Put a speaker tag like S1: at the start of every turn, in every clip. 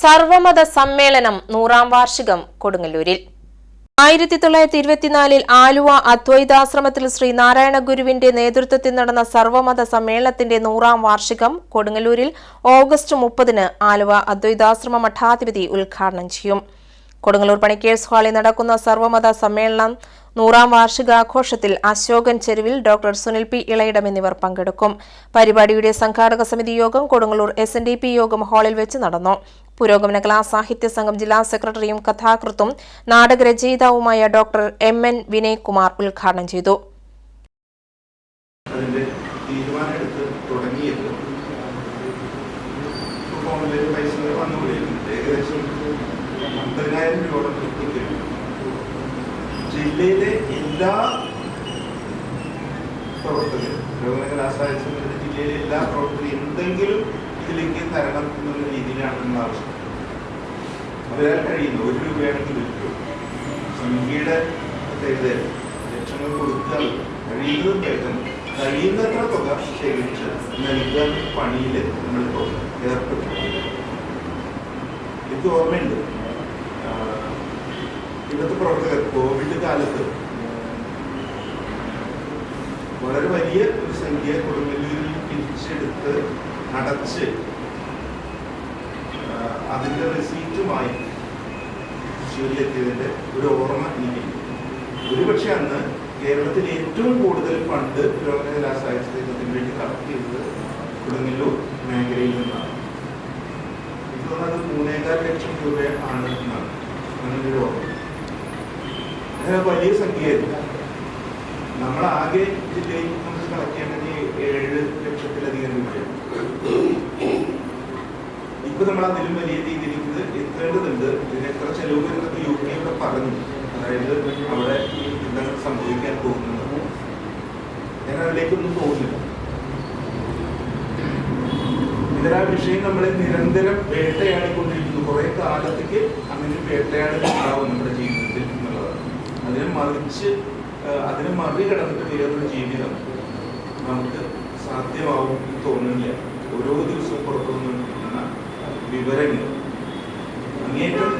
S1: സർവമത സമ്മേളനം നൂറാം വാർഷികം കൊടുങ്ങല്ലൂരിൽ. ആയിരത്തി തൊള്ളായിരത്തി ഇരുപത്തിനാലിൽ ആലുവ അദ്വൈതാശ്രമത്തിൽ ശ്രീ നാരായണ ഗുരുവിന്റെ നേതൃത്വത്തിൽ നടന്ന സർവമത സമ്മേളനത്തിന്റെ നൂറാം വാർഷികം കൊടുങ്ങല്ലൂരിൽ ഓഗസ്റ്റ് മുപ്പതിന് ആലുവ അദ്വൈതാശ്രമ മഠാധിപതി ഉദ്ഘാടനം ചെയ്യും. കൊടുങ്ങല്ലൂർ പണിക്കേഴ്സ് ഹാളിൽ നടക്കുന്ന സർവമത സമ്മേളനം നൂറാം വാർഷികാഘോഷത്തിൽ അശോകൻ ചെരുവിൽ ഡോക്ടർ സുനിൽ പി ഇളയിടം എന്നിവർ പങ്കെടുക്കും. പരിപാടിയുടെ സംഘാടക സമിതി യോഗം Kodungallur S N D P യോഗം ഹാളിൽ വെച്ച് നടന്നു. പുരോഗമന കലാ സാഹിത്യ സംഘം ജില്ലാ സെക്രട്ടറിയും കഥാകൃത്തും നാടകരചയിതാവുമായ ഡോക്ടർ എം എൻ വിനയ്കുമാർ ഉദ്ഘാടനം ചെയ്തു.
S2: ഏകദേശം അമ്പതിനായിരം രൂപയോളം കിട്ടിക്കഴിഞ്ഞു ജില്ലയിലെ എല്ലാ പ്രവർത്തകരും പുരോഗമന കലാസാഹിത്യത്തിന്റെ ജില്ലയിലെ എല്ലാ പ്രവർത്തകരും എന്തെങ്കിലും ഇതിലേക്ക് തരണം എന്നുള്ള രീതിയിലാണ് നമ്മൾ ആവശ്യം അവരാൽ കഴിയുന്ന. ഒരു രൂപയാണെങ്കിൽ രൂപ. സംഖ്യയുടെ പ്രത്യേകത ലക്ഷങ്ങൾ കൊടുത്താൽ കഴിയുന്നതും വേഗം കഴിയുന്നത്ര തുക ശേഖരിച്ച് നൽകുക പണിയിൽ നമ്മളിപ്പോൾ ഏർപ്പെട്ടു എനിക്ക് ഓർമ്മയുണ്ട്. ഇവിടുത്തെ പ്രവർത്തകർ കോവിഡ് കാലത്ത് വളരെ വലിയ ഒരു സംഖ്യ കൊടുങ്ങല്ലൂരിൽ പിരിച്ചെടുത്ത് അടച്ച് അതിന്റെ റെസീറ്റുമായി തൃശ്ശൂരിലെത്തിയതിന്റെ ഒരു ഓർമ്മ എനിക്ക് ഒരുപക്ഷെ അന്ന് കേരളത്തിൽ ഏറ്റവും കൂടുതൽ ഫണ്ട് പുരോഗമന കലാസാഹിത്യത്തിന് വേണ്ടി കളക്ട് ചെയ്തത് കൊടുങ്ങല്ലൂർ മേഖലയിൽ നിന്നാണ്. എനിക്ക് തോന്നുന്നത് മൂന്നേകാൽ ലക്ഷം രൂപ ആണ് എന്നാണ്. അങ്ങനെ ഒരു ഓർമ്മ. അങ്ങനെ വലിയ സംഖ്യയായിരുന്നു. നമ്മളാകെ ജില്ലയിൽ നമുക്ക് കളക്ട് ചെയ്യേണ്ടത് ഏഴ് ലക്ഷത്തിലധികം രൂപയാണ്. ഇപ്പൊ നമ്മൾ അതിലും വലിയ രീതിയിൽ എത്തേണ്ടതുണ്ട്. ഇതിന് എത്ര ചെലവ് വരുന്നത് യു കെ ഇവിടെ പറഞ്ഞു. അതായത് അവിടെ എന്താണ് സംഭവിക്കാൻ പോകുന്നത്. ഞാൻ അതിലേക്കൊന്നും പോകുന്നില്ല. ഇതിൽ ആ വിഷയം നമ്മളെ നിരന്തരം വേട്ടയാടിക്കൊണ്ടിരിക്കുന്നു. കുറെ കാലത്തേക്ക് അങ്ങനെ ഒരു മറിച്ച് അതിനെ മറികടന്നിട്ട് വേറൊരു ജീവിതം നമുക്ക് സാധ്യമാവും എന്ന് തോന്നുന്നില്ല. ഓരോ ദിവസവും പുറത്തു വന്നുകൊണ്ടിരിക്കുന്ന വിവരങ്ങൾ. അങ്ങേറ്റം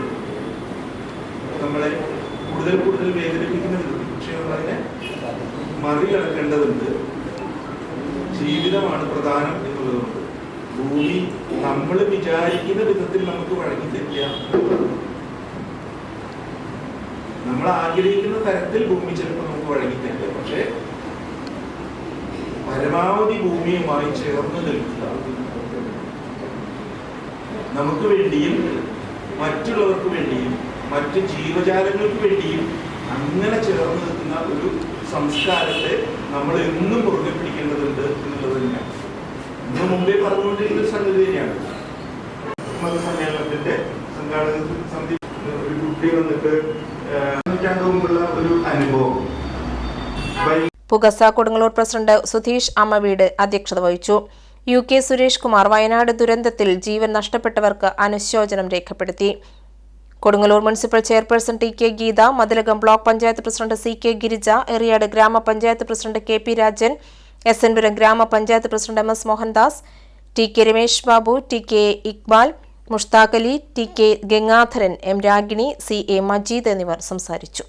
S2: നമ്മളെ കൂടുതൽ കൂടുതൽ വേദനിപ്പിക്കുന്നുണ്ട്. പക്ഷേ നമ്മളതിനെ മറികടക്കേണ്ടതുണ്ട്. ജീവിതമാണ് പ്രധാനം എന്നുള്ളതുകൊണ്ട്. ഭൂമി നമ്മൾ വിചാരിക്കുന്ന വിധത്തിൽ നമുക്ക് വഴങ്ങി തരില്ല. ആഗ്രഹിക്കുന്ന തരത്തിൽ ഭൂമി ചിലപ്പോൾ നമുക്ക് വഴങ്ങി തരില്ല. പക്ഷേ പരമാവധി ഭൂമിയുമായി ചേർന്ന് നിൽക്കുക. നമുക്ക് വേണ്ടിയും മറ്റുള്ളവർക്ക് വേണ്ടിയും മറ്റ് ജീവജാലങ്ങൾക്ക് വേണ്ടിയും അങ്ങനെ ചേർന്ന് നിൽക്കുന്ന ഒരു സംസ്കാരത്തെ നമ്മൾ എന്നും മുറുകെ പിടിക്കേണ്ടതുണ്ട് എന്നുള്ളത് തന്നെയാണ്. ഇന്ന് മുമ്പേ പറഞ്ഞുകൊണ്ടിരിക്കുന്ന സംഗതി തന്നെയാണ്. സമ്മേളനത്തിന്റെ സംഘാടക സമിതി ഒരു കുട്ടി വന്നിട്ട് ഒരു അനുഭവം.
S1: പുകസ കൊടുങ്ങല്ലൂർ പ്രസിഡന്റ് സുധീഷ് അമ്മവീട് അധ്യക്ഷത വഹിച്ചു. യു കെ സുരേഷ് കുമാർ വയനാട് ദുരന്തത്തിൽ ജീവൻ നഷ്ടപ്പെട്ടവർക്ക് അനുശോചനം രേഖപ്പെടുത്തി. Kodungallur municipal chairperson T K Geetha Mathilakam block panchayat president C K Girija Eriyad ഗ്രാമപഞ്ചായത്ത് president K P Rajan S N Puram ഗ്രാമപഞ്ചായത്ത് president M S Mohandas T K Ramesh Babu T K Iqbal Mushtaq Ali T K Gangadharan M Ragini C A Majeed എന്നിവർ സംസാരിച്ചു.